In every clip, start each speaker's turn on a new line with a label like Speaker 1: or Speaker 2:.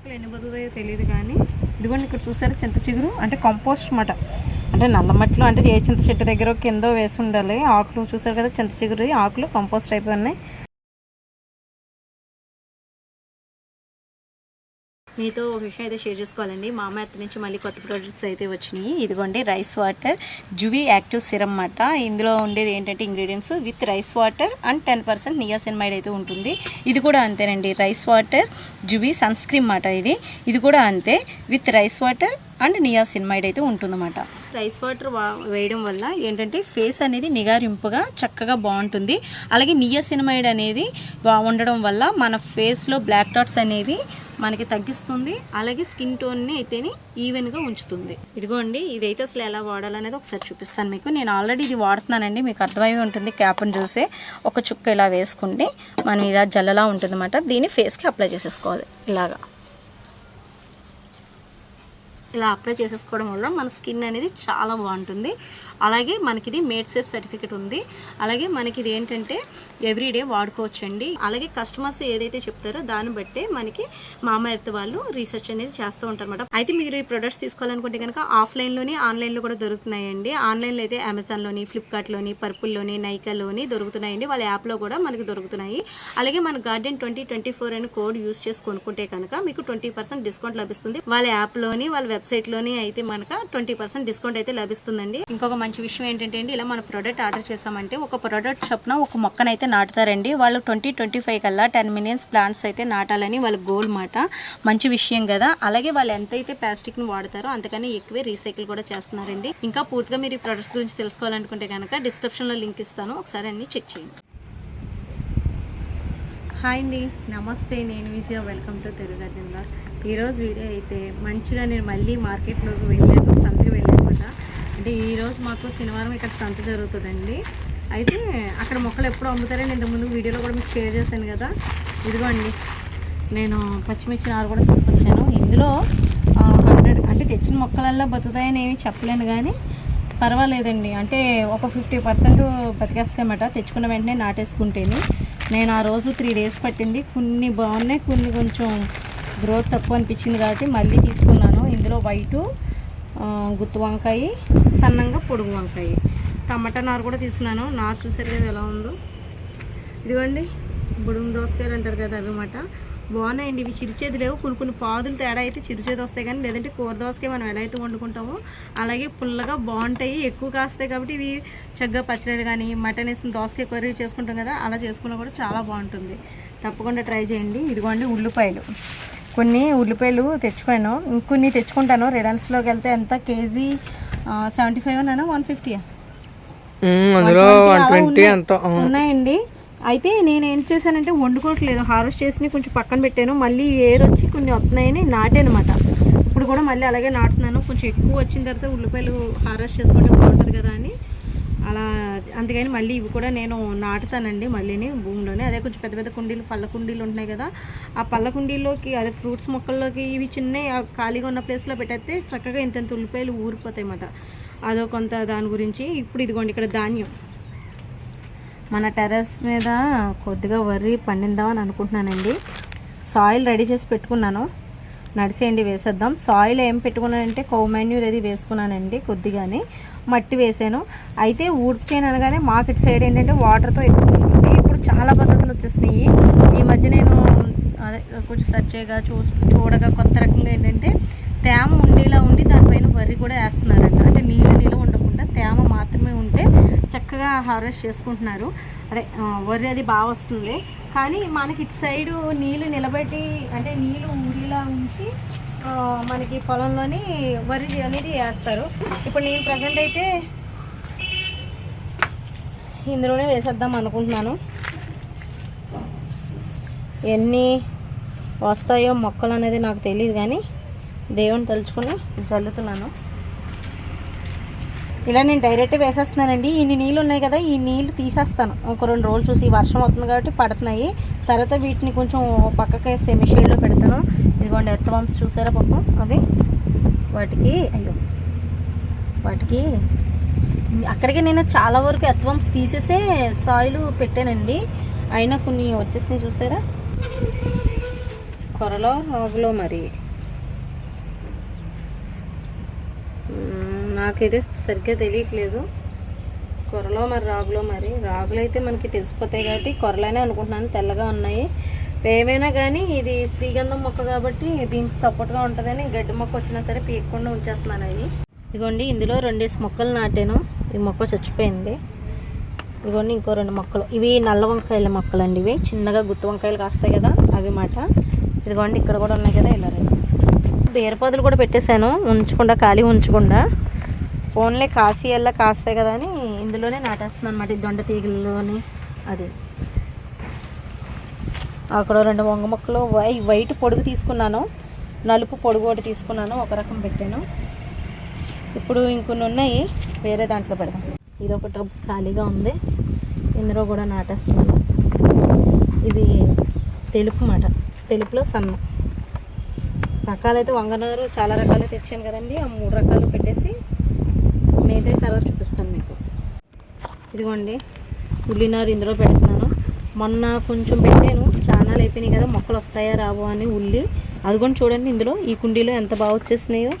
Speaker 1: మొక్కలు ఎన్ని బతుకుతాయో తెలియదు కానీ ఇదిగోండి ఇక్కడ చూసారు చింత చిగురు? అంటే కంపోస్ట్ మాట. అంటే నల్ల మట్టిలో అంటే ఏ చింత చెట్టు దగ్గర కింద వేసి ఉండాలి. ఆకులు చూసారు కదా చింత చిగురు ఆకులు కంపోస్ట్ అయిపోయి ఉన్నాయి. మీతో ఒక విషయం అయితే షేర్ చేసుకోవాలండి. మా అమ్మ అత్త నుంచి మళ్ళీ కొత్త ప్రోడక్ట్స్ అయితే వచ్చినాయి. ఇదిగోండి రైస్ వాటర్ జువీ యాక్టివ్ సిరమ్ అన్నమాట ఇందులో ఉండేది ఏంటంటే ingredients with rice water and ten percent niacinamide అయితే ఉంటుంది. ఇది కూడా అంతేనండి. రైస్ వాటర్ జువీ సన్ స్క్రీన్ అన్నమాట ఇది. ఇది కూడా అంతే. With rice water and niacinamide అయితే ఉంటుందన్నమాట. రైస్ వాటర్ వా వేయడం వల్ల ఏంటంటే ఫేస్ అనేది నిగారింపుగా చక్కగా బాగుంటుంది. అలాగే నియసినమైడ్ అనేది బాగుండడం ఉండడం వల్ల మన ఫేస్లో బ్లాక్ డాట్స్ అనేవి మనకి తగ్గిస్తుంది. అలాగే స్కిన్ టోన్ని అయితేనే ఈవెన్గా ఉంచుతుంది. ఇదిగోండి ఇదైతే అసలు ఎలా వాడాలనేది ఒకసారి చూపిస్తాను మీకు. నేను ఆల్రెడీ ఇది వాడుతున్నానండి మీకు అర్థమై ఉంటుంది క్యాప్ని చూసే. ఒక చుక్క ఇలా వేసుకుంటే మనం ఇలా జల్లలా ఉంటుంది అన్నమాట దీన్ని ఫేస్కి అప్లై చేసేసుకోవాలి. ఇలాగా. ఇలా అప్లై చేసేసుకోవడం వల్ల మన స్కిన్ అనేది చాలా బాగుంటుంది. అలాగే మనకి ఇది మేడ్ సేఫ్ సర్టిఫికేట్ ఉంది. అలాగే మనకి ఇది ఏంటంటే ఎవ్రీడే వాడుకోవచ్చండి. అలాగే కస్టమర్స్ ఏదైతే చెప్తారో దాన్ని బట్టే మనకి మామ ఎర్త్ వాళ్ళు రీసెర్చ్ అనేది చేస్తూ ఉంటారు అనమాట అయితే మీరు ఈ ప్రొడక్ట్స్ తీసుకోవాలనుకుంటే కనుక ఆఫ్లైన్లోని ఆన్లైన్లో కూడా దొరుకుతున్నాయండి. ఆన్లైన్లో అయితే అమెజాన్లోని ఫ్లిప్కార్ట్లోని పర్పుల్లోని నైకాలోని దొరుకుతున్నాయండి. వాళ్ళ యాప్లో కూడా మనకి దొరుకుతున్నాయి. అలాగే మన గార్డెన్ ట్వంటీ ట్వంటీ ఫోర్ అని కోడ్ యూస్ చేసి కొనుక్కుంటే కనుక మీకు ట్వంటీ పర్సెంట్ డిస్కౌంట్ లభిస్తుంది. వాళ్ళ యాప్లోని వాళ్ళ వెబ్సైట్లోనే అయితే మనకు ట్వంటీ పర్సెంట్ డిస్కౌంట్ అయితే లభిస్తుందండి. ఇంకొక మంచి విషయం ఏంటంటే అండి ఇలా మన ప్రోడక్ట్ ఆర్డర్ చేసామంటే ఒక ప్రోడక్ట్ చొప్పున ఒక మొక్కనైతే నాటుతారండి. వాళ్ళు ట్వంటీ ట్వంటీ ఫైవ్ కల్లా టెన్ మిలియన్స్ ప్లాంట్స్ అయితే నాటాలని వాళ్ళ గోల్ మాట. మంచి విషయం కదా. అలాగే వాళ్ళు ఎంతైతే ప్లాస్టిక్ని వాడతారో అందుకనే ఎక్కువే రీసైకిల్ కూడా చేస్తున్నారండి. ఇంకా పూర్తిగా మీరు ఈ ప్రొడక్ట్స్ గురించి తెలుసుకోవాలనుకుంటే కనుక డిస్క్రిప్షన్లో లింక్ ఇస్తాను. ఒకసారి అన్ని చెక్ చేయండి. హాయ్ అండి. నమస్తే నేను ఈజీగా వెల్కమ్ టు తెలుగు అజెండా ఈరోజు వీడియో అయితే మంచిగా నేను మళ్ళీ మార్కెట్లోకి వెళ్ళాను సంతకి వెళ్ళాను అనమాట అంటే ఈరోజు మాకు శనివారం ఇక్కడ సంత జరుగుతుందండి. అయితే అక్కడ మొక్కలు ఎప్పుడు అమ్ముతారని ఇంతకు ముందు వీడియోలో కూడా మీకు షేర్ చేశాను కదా. ఇదిగోండి నేను పచ్చిమిర్చి నారు కూడా తీసుకొచ్చాను. ఇందులో హండ్రెడ్ అంటే తెచ్చిన మొక్కలల్లో బతుకుతాయని ఏమీ చెప్పలేను కానీ పర్వాలేదండి. అంటే ఒక ఫిఫ్టీ పర్సెంట్ బతికేస్తాయన్నమాట. తెచ్చుకున్న వెంటనే నాటేసుకుంటేనే. నేను ఆ రోజు త్రీ డేస్ పట్టింది. కొన్ని బాగున్నాయి కొన్ని కొంచెం గ్రోత్ తక్కువ అనిపించింది కాబట్టి మళ్ళీ తీసుకున్నాను. ఇందులో వైటు గుత్తు గుత్తి వంకాయ సన్నంగా పొడుగు వంకాయ. టమాటా నారు కూడా తీసుకున్నాను. నారు చూసారు కదా ఎలా ఉందో? ఇదిగోండి బుడుగు దోసకాయలు అంటారు కదా అన్నమాట. బాగున్నాయండి. ఇవి చిరుచేది లేవు. కొన్ని కొన్ని పాదులు తేడా అయితే చిరుచేది వస్తాయి కానీ లేదంటే కూర దోసకాయ మనం ఎలా అయితే వండుకుంటామో అలాగే పుల్లగా బాగుంటాయి. ఎక్కువ కాస్తాయి కాబట్టి ఇవి చక్కగా పచ్చడి కానీ మటన్ వేసిన దోసకాయ కర్రీ చేసుకుంటాం కదా అలా చేసుకున్నా కూడా చాలా బాగుంటుంది. తప్పకుండా ట్రై చేయండి. ఇదిగోండి ఉల్లిపాయలు. కొన్ని ఉల్లిపాయలు తెచ్చుకోను ఇంకొన్ని తెచ్చుకుంటాను. రిలయన్స్లోకి వెళ్తే ఎంత? కేజీ సెవెంటీ ఫైవ్ అన్నా వన్ ఫిఫ్టీయా?
Speaker 2: మ్మ్, అందులో
Speaker 1: 120
Speaker 2: వన్
Speaker 1: అలా
Speaker 2: ట్వంటీ
Speaker 1: ఉన్నాయి.
Speaker 2: ఎంతో ఆ.
Speaker 1: ఉన్నాయండి. అయితే నేను ఏం చేశానంటే వండుకోవట్లేదు. హార్వెస్ట్ చేసి కొంచెం పక్కన పెట్టాను. మళ్ళీ ఏరు వచ్చి కొన్ని వస్తున్నాయని నాటానమాట. ఇప్పుడు కూడా మళ్ళీ అలాగే నాటుతున్నాను. కొంచెం ఎక్కువ వచ్చిన తర్వాత ఉల్లిపాయలు హార్వెస్ట్ చేసుకుంటే బాగుంటుంది కదా అని. అలా అందుకని మళ్ళీ ఇవి కూడా నేను నాటుతానండి మళ్ళీని భూమిలోనే. అదే కొంచెం పెద్ద పెద్ద కుండీలు పళ్ళ కుండీలు ఉంటున్నాయి కదా. ఆ పళ్ళ కుండీల్లోకి అదే ఫ్రూట్స్ మొక్కల్లోకి ఇవి చిన్న ఖాళీగా ఉన్న ప్లేస్లో పెట్టేస్తే చక్కగా ఇంత ఉల్లిపాయలు ఊరిపోతాయి అన్నమాట అదో కొంత దాని గురించి. ఇప్పుడు ఇదిగోండి ఇక్కడ ధాన్యం. మన టెర్రస్ మీద కొద్దిగా వరి పండిందామని అనుకుంటున్నానండి. సాయిల్ రెడీ చేసి పెట్టుకున్నాను. నడిచేయండి వేసేద్దాం. సాయిల్ ఏం పెట్టుకున్నానంటే కౌ మాన్యూర్ అది వేసుకున్నానండి కొద్దిగానే. మట్టి వేసాను. అయితే ఊడ్చేయను అనగానే మార్కెట్ సైడ్ ఏంటంటే వాటర్తో ఎక్కువ ఉంటుంది ఇప్పుడు చాలా పద్ధతులు వచ్చేసినాయి. ఈ మధ్య నేను అదే కొంచెం సెర్చ్ చేయగా చూ చూడగా కొత్త రకంగా ఏంటంటే తేమ ఉండేలా ఉండి దానిపైన వరి కూడా వేస్తున్నారంట. అంటే నీళ్ళు నీళ్ళు ఉండకుండా తేమ మాత్రమే ఉంటే చక్కగా హార్వెస్ట్ చేసుకుంటున్నారు. అదే వరి అది బాగా వస్తుంది. కానీ మనకి ఇటు సైడు నీళ్ళు నిలబెట్టి అంటే నీళ్ళు ఊరిలా ఉంచి మనకి పొలంలోని వరి అనేది వేస్తారు. ఇప్పుడు నేను ప్రజెంట్ అయితే ఇందులోనే వేసేద్దాం అనుకుంటున్నాను. ఎన్ని వస్తాయో మొక్కలు అనేది నాకు తెలియదు కానీ దేవుని తలుచుకుని జల్లుతున్నాను. ఇలా నేను డైరెక్ట్ వేసేస్తున్నానండి. ఇన్ని నీళ్ళు ఉన్నాయి కదా ఈ నీళ్ళు తీసేస్తాను. ఒక రెండు రోజులు చూసి వర్షం వస్తుంది కాబట్టి పడుతున్నాయి. తర్వాత వీటిని కొంచెం పక్కకి సెమీ షేడ్లో పెడతాను. ఇదిగోండి ఎర్త్ వంప్స్ చూసారా పాపం? అవి వాటికి అయ్యో వాటికి అక్కడికి నేను చాలా వరకు ఎర్త్ వంప్స్ తీసేసే సాయిల్ పెట్టానండి. అయినా కొన్ని వచ్చేసినాయి చూసారా? కొరలో రాగులో మరి మ్మ్, నాకైతే సరిగ్గా తెలియట్లేదు. కొరలో మరి రాగులో మరి. రాగులు అయితే మనకి తెలిసిపోతాయి కాబట్టి కొరలనే అనుకుంటున్నాను. తెల్లగా ఉన్నాయి. ఏమైనా కానీ ఇది శ్రీగంధం మొక్క కాబట్టి దీనికి సపోర్ట్గా ఉంటుందని గడ్డి మొక్క వచ్చినా సరే పీకకుండా ఉంచేస్తున్నాను అవి. ఇదిగోండి ఇందులో రెండేసి మొక్కలు నాటాను. ఈ మొక్క చచ్చిపోయింది. ఇదిగోండి ఇంకో రెండు మొక్కలు. ఇవి నల్ల వంకాయల మొక్కలు అండి ఇవి. చిన్నగా గుత్తి వంకాయలు కాస్తాయి కదా అవి మాట. ఇదిగోండి ఇక్కడ కూడా ఉన్నాయి కదా ఇలా బీరపొదలు కూడా పెట్టేశాను. ఉంచకుండా ఖాళీ ఉంచకుండా. ఫోన్లే కాసి ఎల్లా కాస్తాయి కదా అని ఇందులోనే నాటేస్తున్నాను అనమాట ఈ దొండ తీగలలోని. అది. అక్కడ రెండు వంగ మొక్కలు వై వైట్ పొడుగు తీసుకున్నాను. నలుపు పొడుగు ఒకటి తీసుకున్నాను ఒక రకం పెట్టాను. ఇప్పుడు ఇంకొన్ని ఉన్నాయి వేరే దాంట్లో పెడదాం. ఇది ఒక టబ్ ఖాళీగా ఉంది. ఇందులో కూడా నాటేస్తున్నాను. ఇది తెలుపు మాట. తెలుపులో సన్న. రకాలైతే వంగనారు చాలా రకాలు తెచ్చాను కదండి. ఆ మూడు రకాలు పెట్టేసి మిగతా తర్వాత చూపిస్తాను మీకు. ఇదిగోండి ఉల్లినారు ఇందులో పెడుతున్నాను. మొన్న కొంచెం పెట్టాను చాలా అయిపోయినాయి కదా మొక్కలు వస్తాయా రావో అని ఉల్లి. అది కూడా చూడండి ఇందులో ఈ కుండీలో ఎంత బాగా వచ్చేసినాయో.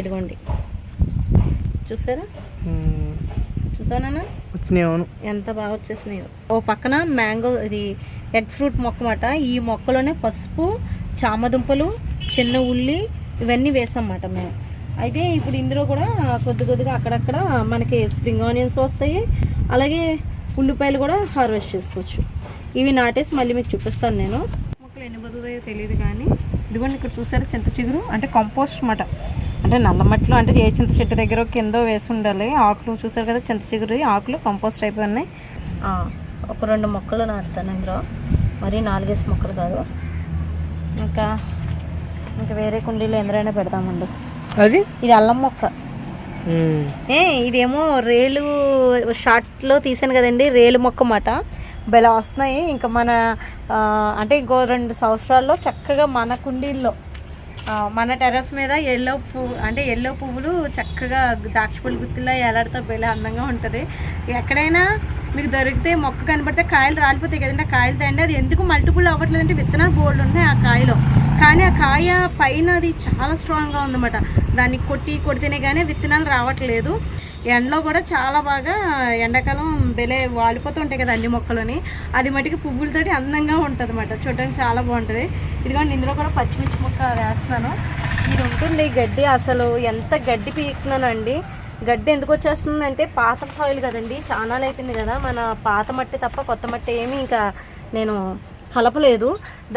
Speaker 1: ఇదిగోండి. చూసారా? చూసానా
Speaker 2: వచ్చినాయి అవును.
Speaker 1: ఎంత బాగా వచ్చేసినాయో. ఓ పక్కన మ్యాంగో ఇది ఎగ్ ఫ్రూట్ మొక్క మాట ఈ మొక్కలోనే పసుపు చామదుంపలు చిన్న ఉల్లి ఇవన్నీ వేసామన్నమాట మేము. అయితే ఇప్పుడు ఇందులో కూడా కొద్ది కొద్దిగా అక్కడక్కడ మనకి స్ప్రింగ్ ఆనియన్స్ వస్తాయి. అలాగే ఉల్లిపాయలు కూడా హార్వెస్ట్ చేసుకోవచ్చు. ఇవి నాటేసి మళ్ళీ మీకు చూపిస్తాను నేను. మొక్కలు ఎన్ని బతుకుతాయో తెలియదు కానీ ఇదిగోండి ఇక్కడ చూసారు చింత చిగురు? అంటే కంపోస్ట్ మాట. అంటే నల్ల మట్టిలో అంటే ఏ చింత చెట్టు దగ్గర కింద వేసి ఉండాలి. ఆకులు చూసారు కదా చింత చిగురు ఆకులు కంపోస్ట్ అయిపోయి ఉన్నాయి ఒక రెండు మొక్కలు నాటుతాను ఇందులో. మరి నాలుగేసి మొక్కలు కాదు. ఇంకా ఇంకా వేరే కుండీలో ఎందరైనా పెడతామండి.
Speaker 2: అది?
Speaker 1: ఇది అల్లం మొక్క. ఏ ఇదేమో రేలు షార్ట్లో తీసాను కదండి రేలు మొక్క మాట బెల వస్తున్నాయి. ఇంకా మన అంటే ఇంకో రెండు సంవత్సరాల్లో చక్కగా మన కుండీల్లో మన టెర్రస్ మీద ఎల్లో పువ్వు అంటే ఎల్లో పువ్వులు చక్కగా ద్రాక్ష పళ్ళు గుత్తిలా ఎలాడితో బెల అందంగా ఉంటుంది. ఎక్కడైనా మీకు దొరికితే మొక్క కనబడితే కాయలు రాలిపోతాయి కదండి. ఆ కాయలు తండి అది ఎందుకు మల్టిపుల్ అవ్వట్లేదు అంటే విత్తనాలు బోల్డ్ ఉన్నాయి ఆ కాయలో. కానీ ఆ కాయ పైన అది చాలా స్ట్రాంగ్గా ఉందన్నమాట. దాన్ని కొట్టి కొడితేనే కానీ విత్తనాలు రావట్లేదు. ఎండలో కూడా చాలా బాగా ఎండాకాలం బెలే వాలిపోతూ ఉంటాయి కదా అన్ని మొక్కలని. అది మటుకు పువ్వులతోటి అందంగా ఉంటుంది అన్నమాట చూడడానికి చాలా బాగుంటుంది. ఇదిగోండి ఇందులో కూడా పచ్చిమిర్చి మొక్క వేస్తున్నాను. ఇది ఉంటుంది గడ్డి అసలు ఎంత గడ్డి పీకుతున్నాను అండి గడ్డి ఎందుకు వచ్చేస్తుందంటే పాత సాయిల్ కదండి. చాలా అయిపోయింది కదా. మన పాత మట్టి తప్ప కొత్త మట్టి ఏమీ ఇంకా నేను కలపలేదు.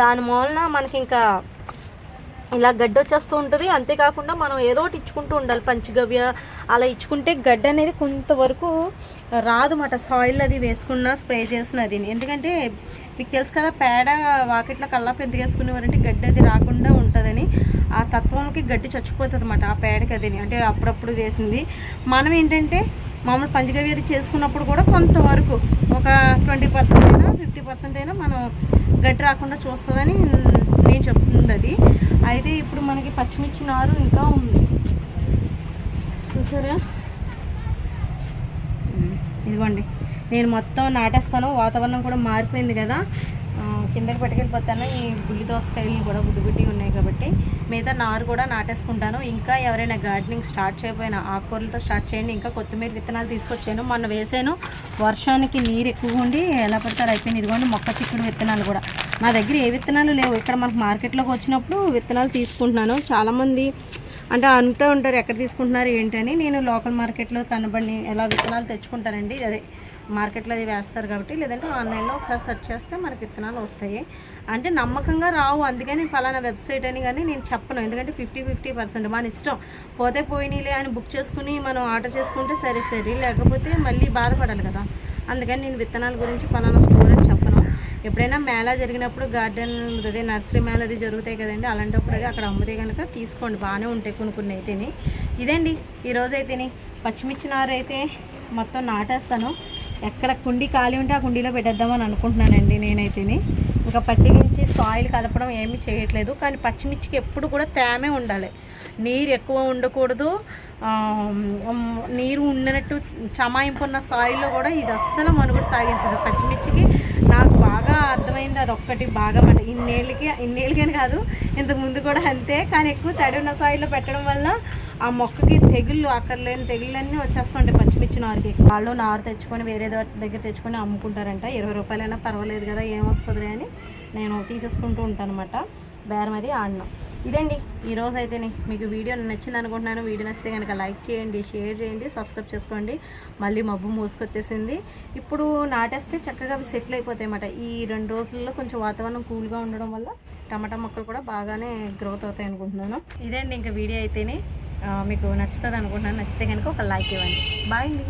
Speaker 1: దాని మూలన మనకి ఇంకా ఇలా గడ్డ వచ్చేస్తూ ఉంటుంది. అంతేకాకుండా మనం ఏదో ఒకటి ఇచ్చుకుంటూ ఉండాలి. పంచగవ్య అలా ఇచ్చుకుంటే గడ్డ అనేది కొంతవరకు రాదు మాట సాయిల్ అది వేసుకున్నా స్ప్రే చేసిన అది. ఎందుకంటే మీకు తెలుసు కదా పేడ వాకిట్లో కల్లాపు ఎందుకు వేసుకునేవారంటే గడ్డి అది రాకుండా ఉంటుందని. ఆ తత్వంకి గడ్డి చచ్చిపోతుంది అనమాట ఆ పేడకి అది అంటే అప్పుడప్పుడు వేసింది. మనం ఏంటంటే మామూలు పంచగవ్య చేసుకున్నప్పుడు కూడా కొంతవరకు ఒక ట్వంటీ పర్సెంట్ అయినా ఫిఫ్టీ పర్సెంట్ అయినా మనం గట్టి రాకుండా చూస్తుందని నేను చెప్తుంది అది. అయితే ఇప్పుడు మనకి పచ్చిమిర్చి నారు ఇంకా ఉంది. చూసారా? ఇదిగోండి. నేను మొత్తం నాటేస్తాను. వాతావరణం కూడా మారిపోయింది కదా. కిందకి పట్టుకెళ్ళిపోతాను. ఈ బుల్లి దోసకాయలు కూడా బుడ్డి ఉన్నాయి కాబట్టి మిగతా నారు కూడా నాటేసుకుంటాను. ఇంకా ఎవరైనా గార్డెనింగ్ స్టార్ట్ చేయకపోయినా ఆకుకూరలతో స్టార్ట్ చేయండి. ఇంకా కొత్తిమీర విత్తనాలు తీసుకొచ్చాను. మొన్న వేసాను. వర్షానికి నీరు ఎక్కువ ఉండి ఎలా పడతారు అయిపోయింది. ఇదిగోండి మొక్క చిక్కుడు విత్తనాలు కూడా. నా దగ్గర ఏ విత్తనాలు లేవు. ఇక్కడ మనకు మార్కెట్లోకి వచ్చినప్పుడు విత్తనాలు తీసుకుంటున్నాను. చాలామంది అంటే అంటూ ఉంటారు ఎక్కడ తీసుకుంటున్నారు? ఏంటని నేను లోకల్ మార్కెట్లో కనబడి ఎలా విత్తనాలు తెచ్చుకుంటానండి. అదే మార్కెట్లో అది వేస్తారు కాబట్టి లేదంటే ఆన్లైన్లో ఒకసారి సెర్చ్ చేస్తే మనకి విత్తనాలు వస్తాయి. అంటే నమ్మకంగా రావు అందుకని ఫలానా వెబ్సైట్ అని కానీ నేను చెప్పను. ఎందుకంటే ఫిఫ్టీ ఫిఫ్టీ పర్సెంట్ మన ఇష్టం. పోతే పోయినీలే అని బుక్ చేసుకుని మనం ఆర్డర్ చేసుకుంటే సరే సరే. లేకపోతే మళ్ళీ బాధపడాలి కదా. అందుకని నేను విత్తనాల గురించి ఫలానా స్టోర్ అని చెప్పను. ఎప్పుడైనా మేళా జరిగినప్పుడు గార్డెన్ అదే నర్సరీ మేళ అది జరుగుతాయి కదండి అలాంటప్పుడు అది అక్కడ అమ్మితే కనుక తీసుకోండి. బాగానే ఉంటాయి కొన్ని కొన్ని అయితేని. ఇదండి. ఈరోజు అయితేని పచ్చిమిర్చి నారు అయితే మొత్తం నాటేస్తాను. ఎక్కడ కుండీ ఖాళీ ఉంటే ఆ కుండీలో పెట్టేద్దామని అనుకుంటున్నానండి నేనైతేని. ఇంకా పచ్చిమిర్చి సాయిల్ కలపడం ఏమీ చేయట్లేదు. కానీ పచ్చిమిర్చికి ఎప్పుడు కూడా తేమే ఉండాలి. నీరు ఎక్కువ ఉండకూడదు. నీరు ఉండినట్టు చమాయింపు ఉన్న సాయిల్లో కూడా ఇది అస్సలు మనుగడ సాగించదు. పచ్చిమిర్చికి నాకు బాగా అర్థమైంది అది ఒక్కటి బాగా మన ఇన్నేళ్ళకి ఇన్నేళ్ళకని కాదు ఇంతకు ముందు కూడా అంతే. కానీ ఎక్కువ తడి ఉన్న సాయిల్లో పెట్టడం వల్ల ఆ మొక్కకి తెగుళ్ళు అక్కర్లేని తెగుళ్ళన్నీ వచ్చేస్తుంటాయి. పచ్చిమిర్చి వారికి వాళ్ళు నారు తెచ్చుకొని వేరే దగ్గర తెచ్చుకొని అమ్ముకుంటారంట. ఇరవై రూపాయలైనా పర్వాలేదు కదా ఏమొస్తుంది అని నేను తీసేసుకుంటూ ఉంటాను అనమాట బేరం అది ఆడినాం. ఇదండి. ఈరోజు అయితేనే మీకు వీడియో నచ్చింది అనుకుంటున్నాను. వీడియో నచ్చితే కనుక లైక్ చేయండి షేర్ చేయండి సబ్స్క్రైబ్ చేసుకోండి. మళ్ళీ మబ్బు మూసుకొచ్చేసింది. ఇప్పుడు నాటేస్తే చక్కగా అవి సెటిల్ అయిపోతాయి అన్నమాట ఈ రెండు రోజుల్లో కొంచెం వాతావరణం కూల్గా ఉండడం వల్ల టమాటా మొక్కలు కూడా బాగానే గ్రోత్ అవుతాయి అనుకుంటున్నాను ఇదండి ఇంకా వీడియో అయితేనే. మీకు నచ్చుతుంది అనుకుంటున్నాను. నచ్చితే కనుక ఒక లైక్ ఇవ్వండి. బాయ్ అండి.